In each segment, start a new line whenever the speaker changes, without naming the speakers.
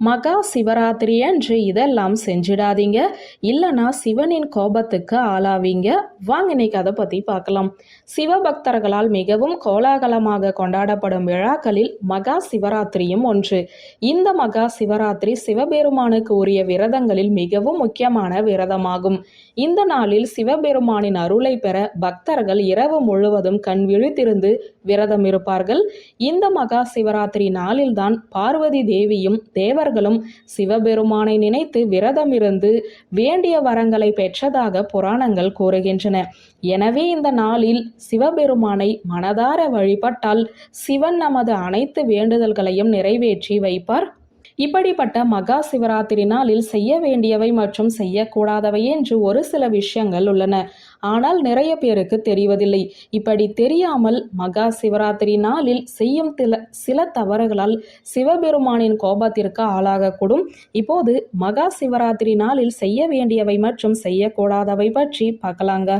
மகா சிவராத்திரி அன்று இதெல்லாம் செஞ்சிடாதீங்க. இல்லைனா சிவனின் கோபத்துக்கு ஆளாவீங்க. வாங்க இன்னைக்கு அதை பற்றி பார்க்கலாம். சிவபக்தர்களால் மிகவும் கோலாகலமாக கொண்டாடப்படும் விழாக்களில் மகா சிவராத்திரியும் ஒன்று. இந்த மகா சிவராத்திரி சிவபெருமானுக்கு உரிய விரதங்களில் மிகவும் முக்கியமான விரதமாகும். இந்த நாளில் சிவபெருமானின் அருளை பெற பக்தர்கள் இரவு முழுவதும் கண் விழித்திருந்து விரதம் இருப்பார்கள் இந்த மகா சிவராத்திரி நாளில்தான் பார்வதி தேவியும் தேவர் தேவர்களும் சிவபெருமானை நினைத்து விரதம் இருந்து வேண்டிய வரங்களை பெற்றதாக புராணங்கள் கூறுகின்றன. எனவே இந்த நாளில் சிவபெருமானை மனதார வழிபட்டால் சிவன் நமது அனைத்து வேண்டுதல்களையும் நிறைவேற்றி வைப்பார். இப்படிப்பட்ட மகா சிவராத்திரி நாளில் செய்ய வேண்டியவை மற்றும் செய்யக்கூடாதவை என்று ஒரு சில விஷயங்கள் உள்ளன. ஆனால் நிறைய பேருக்கு தெரிவதில்லை. இப்படி தெரியாமல் மகா சிவராத்திரி நாளில் செய்யும் சில சில தவறுகளால் சிவபெருமானின் கோபத்திற்கு ஆளாகக்கூடும். இப்போது மகா சிவராத்திரி நாளில் செய்ய வேண்டியவை மற்றும் செய்யக்கூடாதவை பற்றி பார்க்கலாங்க.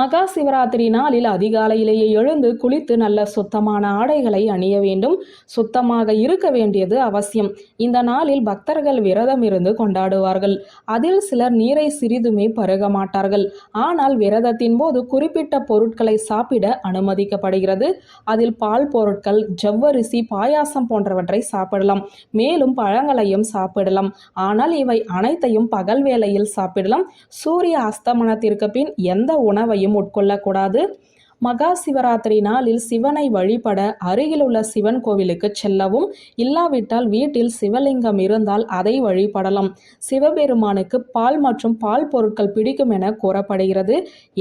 மகா சிவராத்திரி நாளில் அதிகாலையிலேயே எழுந்து குளித்து நல்ல சுத்தமான ஆடைகளை அணிய வேண்டும். சுத்தமாக இருக்க வேண்டியது அவசியம். இந்த நாளில் பக்தர்கள் விரதம் இருந்து கொண்டாடுவார்கள். அதில் சிலர் நீரை சிறிதுமே பருக மாட்டார்கள். ஆனால் விரதத்தின் போது குறிப்பிட்ட பொருட்களை சாப்பிட அனுமதிக்கப்படுகிறது. அதில் பால் பொருட்கள் ஜவ்வரிசி பாயாசம் போன்றவற்றை சாப்பிடலாம். மேலும் பழங்களையும் சாப்பிடலாம். ஆனால் இவை அனைத்தையும் பகல் வேளையில் சாப்பிடலாம். சூரிய அஸ்தமனத்திற்கு பின் எந்த உணவையும் உட்கொள்ளக்கூடாது. மகா சிவராத்திரி நாளில் சிவனை வழிபட அருகிலுள்ள சிவன் கோவிலுக்கு செல்லவும். இல்லாவிட்டால் வீட்டில் சிவலிங்கம் இருந்தால் அதை வழிபடலாம். சிவபெருமானுக்கு பால் மற்றும் பால் பொருட்கள் பிடிக்கும் என கூறப்படுகிறது.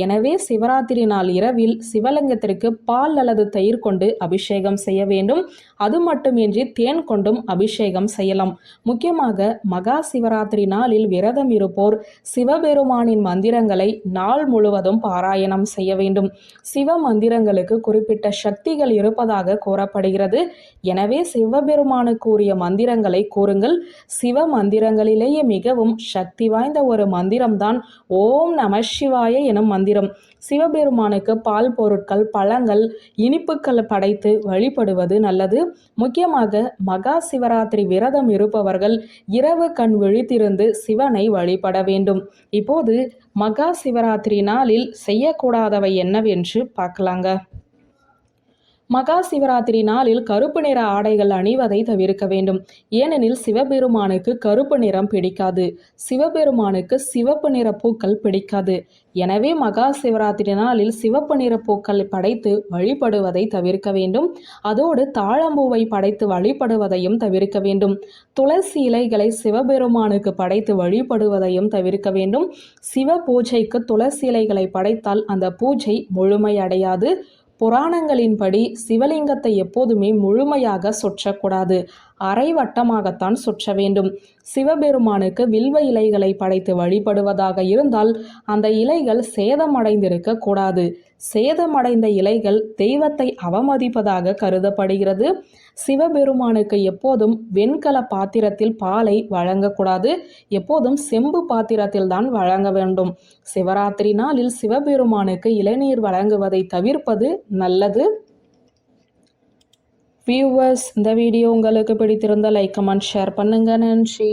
எனவே சிவராத்திரி நாள் இரவில் சிவலிங்கத்திற்கு பால் அல்லது தயிர் கொண்டு அபிஷேகம் செய்ய வேண்டும். அது மட்டுமின்றி தேன் கொண்டும் அபிஷேகம் செய்யலாம். முக்கியமாக மகா சிவராத்திரி நாளில் விரதம் இருப்போர் சிவபெருமானின் மந்திரங்களை நாள் முழுவதும் பாராயணம் செய்ய வேண்டும். சிவ சிவ மந்திரங்களுக்கு குறிப்பிட்ட சக்திகள் இருப்பதாக கூறப்படுகிறது. எனவே சிவபெருமானுக்கு உரிய மந்திரங்களை கூறுங்கள். சிவ மந்திரங்களிலேயே மிகவும் சக்தி வாய்ந்த ஒரு மந்திரம்தான் ஓம் நம சிவாய எனும் மந்திரம். சிவபெருமானுக்கு பால் பொருட்கள் பழங்கள் இனிப்புகள் படைத்து வழிபடுவது நல்லது. முக்கியமாக மகா சிவராத்திரி விரதம் இருப்பவர்கள் இரவு கண் விழித்திருந்து சிவனை வழிபட வேண்டும். இப்போது மகா சிவராத்திரி நாளில் செய்யக்கூடாதவை என்னவென்று பார்க்கலாங்க. மகா சிவராத்திரி நாளில் கருப்பு நிற ஆடைகள் அணிவதை தவிர்க்க வேண்டும். ஏனெனில் சிவபெருமானுக்கு கருப்பு நிறம் பிடிக்காது. சிவபெருமானுக்கு சிவப்பு நிற பூக்கள் பிடிக்காது. எனவே மகா சிவராத்திரி நாளில் சிவப்பு நிற பூக்கள் படைத்து வழிபடுவதை தவிர்க்க வேண்டும். அதோடு தாழம்பூவை படைத்து வழிபடுவதையும் தவிர்க்க வேண்டும். துளசி இலைகளை சிவபெருமானுக்கு படைத்து வழிபடுவதையும் தவிர்க்க வேண்டும். சிவ பூஜைக்கு துளசி இலைகளை படைத்தால் அந்த பூஜை முழுமையடையாது. புராணங்களின்படி சிவலிங்கத்தை எப்போதுமே முழுமையாக சொற்றக்கூடாது. அரை வட்டமாகத்தான் சுற்ற வேண்டும். சிவபெருமானுக்கு வில்வ இலைகளை படைத்து வழிபடுவதாக இருந்தால் அந்த இலைகள் சேதமடைந்திருக்க கூடாது. சேதமடைந்த இலைகள் தெய்வத்தை அவமதிப்பதாக கருதப்படுகிறது. சிவபெருமானுக்கு எப்போதும் வெண்கல பாத்திரத்தில் பாலை வழங்கக்கூடாது. எப்போதும் செம்பு பாத்திரத்தில் தான் வழங்க வேண்டும். சிவராத்திரி நாளில் சிவபெருமானுக்கு இளநீர் வழங்குவதை தவிர்ப்பது நல்லது. வியூவர்ஸ் இந்த வீடியோ உங்களுக்கு பிடித்திருந்தால் லைக் கமெண்ட் ஷேர் பண்ணுங்க. நன்றி.